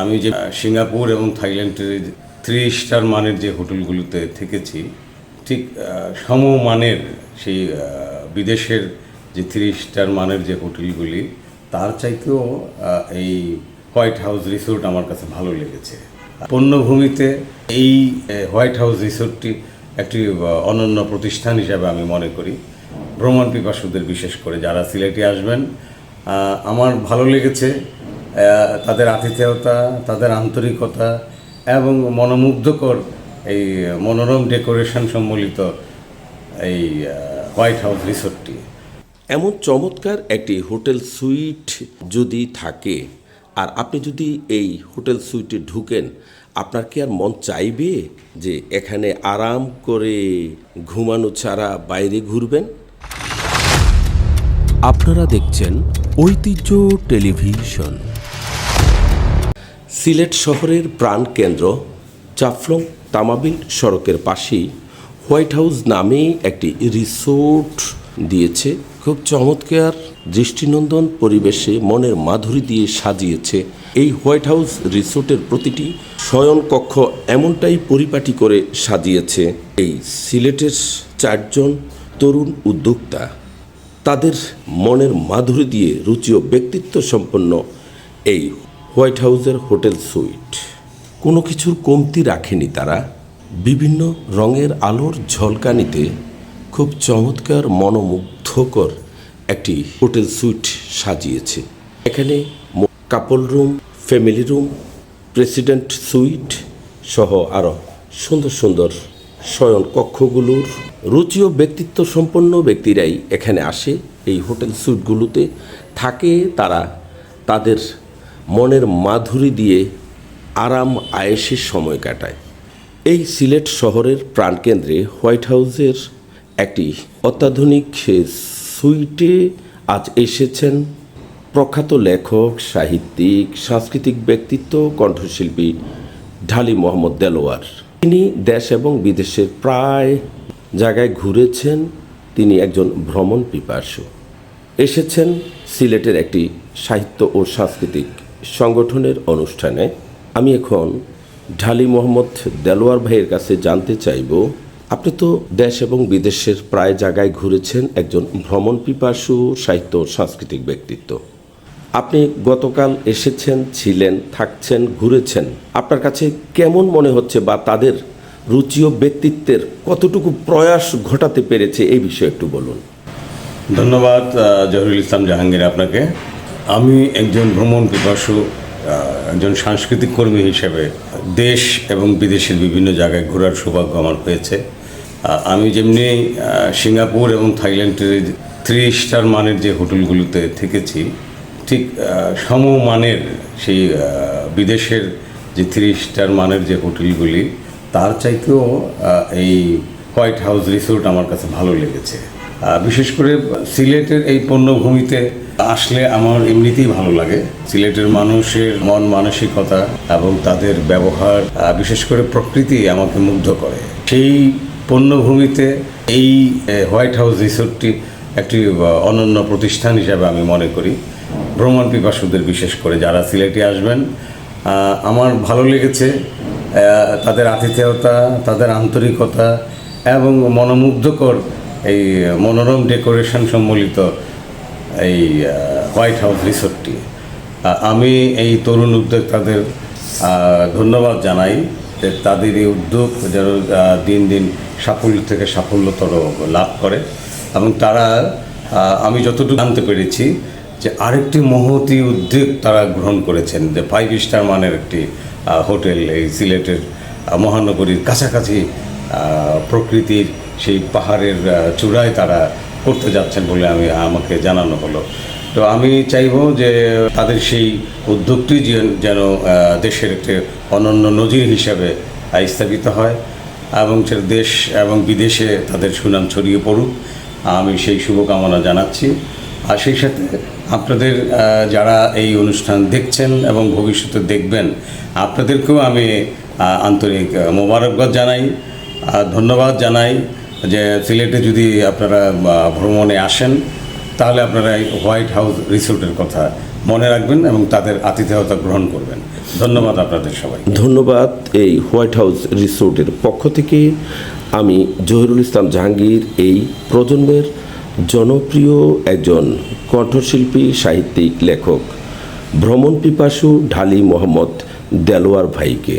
আমি যে সিঙ্গাপুর এবং থাইল্যান্ডের থ্রি স্টার মানের যে হোটেলগুলোতে থেকেছি ঠিক আ, সমমানের সেই বিদেশের যে থ্রি স্টার মানের যে হোটেলগুলি তার চাইতেও এই হোয়াইট হাউস রিসোর্ট আমার কাছে ভালো লেগেছে। পণ্যভূমিতে এই হোয়াইট হাউস রিসোর্টটি একটি অনন্য প্রতিষ্ঠান হিসাবে আমি মনে করি। ভ্রমণ পিপাসুদের বিশেষ করে যারা সিলেটে আসবেন আমার ভালো লেগেছে। তাদের আতিথেয়তা, তাদের আন্তরিকতা এবং মনোমুগ্ধকর এই মনোরম ডেকোরেশন সম্বলিত এই হোয়াইট হাউস রিসোর্টটি। এমন চমৎকার একটি হোটেল সুইট যদি থাকে, আর আপনি যদি এই হোটেল সুইটে ঢুকেন, আপনার কি আর মন চাইবে যে এখানে আরাম করে ঘুমানো ছাড়া বাইরে ঘুরবেন? আপনারা দেখছেন ঐতিহ্য টেলিভিশন। সিলেট শহরের প্রাণকেন্দ্র চাফলং তামাবিল সড়কের পাশেই হোয়াইট হাউস নামে একটি রিসোর্ট দিয়েছে। খুব চমৎকার দৃষ্টিনন্দন পরিবেশে মনের মাধুরী দিয়ে সাজিয়েছে। এই হোয়াইট হাউস রিসোর্টের প্রতিটি শয়ন কক্ষ এমনটাই পরিপাটি করে সাজিয়েছে। এই সিলেটের চারজন তরুণ উদ্যোক্তা তাদের মনের মাধুরী দিয়ে রুচি ও ব্যক্তিত্ব সম্পন্ন এই হোয়াইট হাউসের হোটেল সুইট। কোনো কিছুর কমতি রাখেনি তারা। বিভিন্ন রঙের আলোর ঝলকানিতে খুব চমৎকার, মনোমুগ্ধকর একটি হোটেল সুইট সাজিয়েছে। এখানে couple room family room president suite সহ আরও সুন্দর সুন্দর শয়ন কক্ষগুলোর রুচি ও ব্যক্তিত্ব সম্পন্ন ব্যক্তিরাই এখানে আসে। এই হোটেল সুইটগুলোতে থাকে তারা। তাদের মনের মাধুরী দিয়ে আরাম আয়েসের সময় কাটায়। এই সিলেট শহরের প্রাণকেন্দ্রে হোয়াইট হাউসের একটি অত্যাধুনিক সুইটে আজ এসেছেন প্রখ্যাত লেখক, সাহিত্যিক, সাংস্কৃতিক ব্যক্তিত্ব, কণ্ঠশিল্পী ঢালি মোহাম্মদ দেলোয়ার। তিনি দেশ এবং বিদেশের প্রায় জায়গায় ঘুরেছেন। তিনি একজন ভ্রমণ পিপাসু। এসেছেন সিলেটের একটি সাহিত্য ও সাংস্কৃতিক সংগঠনের অনুষ্ঠানে আমি এখন ঢালি মোহাম্মদ দেলোয়ার ভাইয়ের কাছে জানতে চাইব, আপনি তো দেশ এবং বিদেশের প্রায় জায়গায় ঘুরেছেন একজন ভ্রমণ পিপাসু, সাহিত্য সাংস্কৃতিক ব্যক্তিত্ব। আপনি গতকাল এসেছেন, ছিলেন, থাকছেন, ঘুরেছেন। আপনার কাছে কেমন মনে হচ্ছে বা তাদের রুচি ও ব্যক্তিত্বের কতটুকু প্রয়াস ঘটাতে পেরেছে, এই বিষয়ে একটু বলুন। ধন্যবাদ জহিরুল ইসলাম জাহাঙ্গীর আপনাকে। আমি একজন ভ্রমণ পিপাসু একজন সাংস্কৃতিক কর্মী হিসেবে দেশ এবং বিদেশের বিভিন্ন জায়গায় ঘোরার সৌভাগ্য আমার হয়েছে। আমি যেমনি সিঙ্গাপুর এবং থাইল্যান্ডের থ্রি স্টার মানের যে হোটেলগুলোতে থেকেছি ঠিক আহ, সমমানের সেই বিদেশের যে থ্রি স্টার মানের যে হোটেলগুলি তার চাইতেও এই হোয়াইট হাউস রিসোর্ট আমার কাছে ভালো লেগেছে। বিশেষ করে সিলেটের এই পণ্যভূমিতে আসলে আমার এমনিতেই ভালো লাগে। সিলেটের মানুষের মন মানসিকতা এবং তাদের ব্যবহার বিশেষ করে প্রকৃতি আমাকে মুগ্ধ করে। সেই পণ্যভূমিতে এই হোয়াইট হাউস রিসোর্টটি একটি অনন্য প্রতিষ্ঠান হিসাবে আমি মনে করি। ভ্রমণ পিপাসুদের বিশেষ করে যারা সিলেটে আসবেন আমার ভালো লেগেছে তাদের আতিথেয়তা, তাদের আন্তরিকতা এবং মনোমুগ্ধকর এই মনোরম ডেকোরেশন সম্বলিত এই হোয়াইট হাউস রিসোর্টটি আমি এই তরুণ উদ্যোক্তাদের ধন্যবাদ জানাই যে তাদের এই উদ্যোগ যেন দিন দিন সাফল্য থেকে সাফল্যতর লাভ করে এবং তারা আমি যতটুকু জানতে পেরেছি যে আরেকটি মহতি উদ্যোগ তারা গ্রহণ করেছেন, যে ফাইভ স্টার মানের একটি হোটেল, এই সিলেটের মহানগরীর কাছাকাছি প্রকৃতির সেই পাহাড়ের চূড়ায় তারা করতে যাচ্ছেন বলে আমি, আমাকে জানানো হলো। তো আমি চাইব যে তাদের সেই উদ্যোগটি যেন দেশের একটি অনন্য নজির হিসাবে স্থাপিত হয় এবং সেটা দেশ এবং বিদেশে তাদের সুনাম ছড়িয়ে পড়ুক। আমি সেই শুভকামনা জানাচ্ছি। আর সেই সাথে আপনাদের যারা এই অনুষ্ঠান দেখছেন এবং ভবিষ্যতে দেখবেন, আপনাদেরকেও আমি আন্তরিক মোবারকবাদ জানাই। ধন্যবাদ জানাই। যে সিলেটে যদি আপনারা ভ্রমণে আসেন, তাহলে আপনারা এই হোয়াইট হাউস রিসোর্টের কথা মনে রাখবেন এবং তাদের আতিথেয়তা গ্রহণ করবেন। ধন্যবাদ আপনাদের সবাই ধন্যবাদ এই হোয়াইট হাউস রিসোর্টের পক্ষ থেকে। আমি জহিরুল ইসলাম জাহাঙ্গীর, এই প্রজন্মের জনপ্রিয় একজন কণ্ঠশিল্পী, সাহিত্যিক, লেখক, ভ্রমণ পিপাসু ঢালি মোহাম্মদ দেলোয়ার ভাইকে।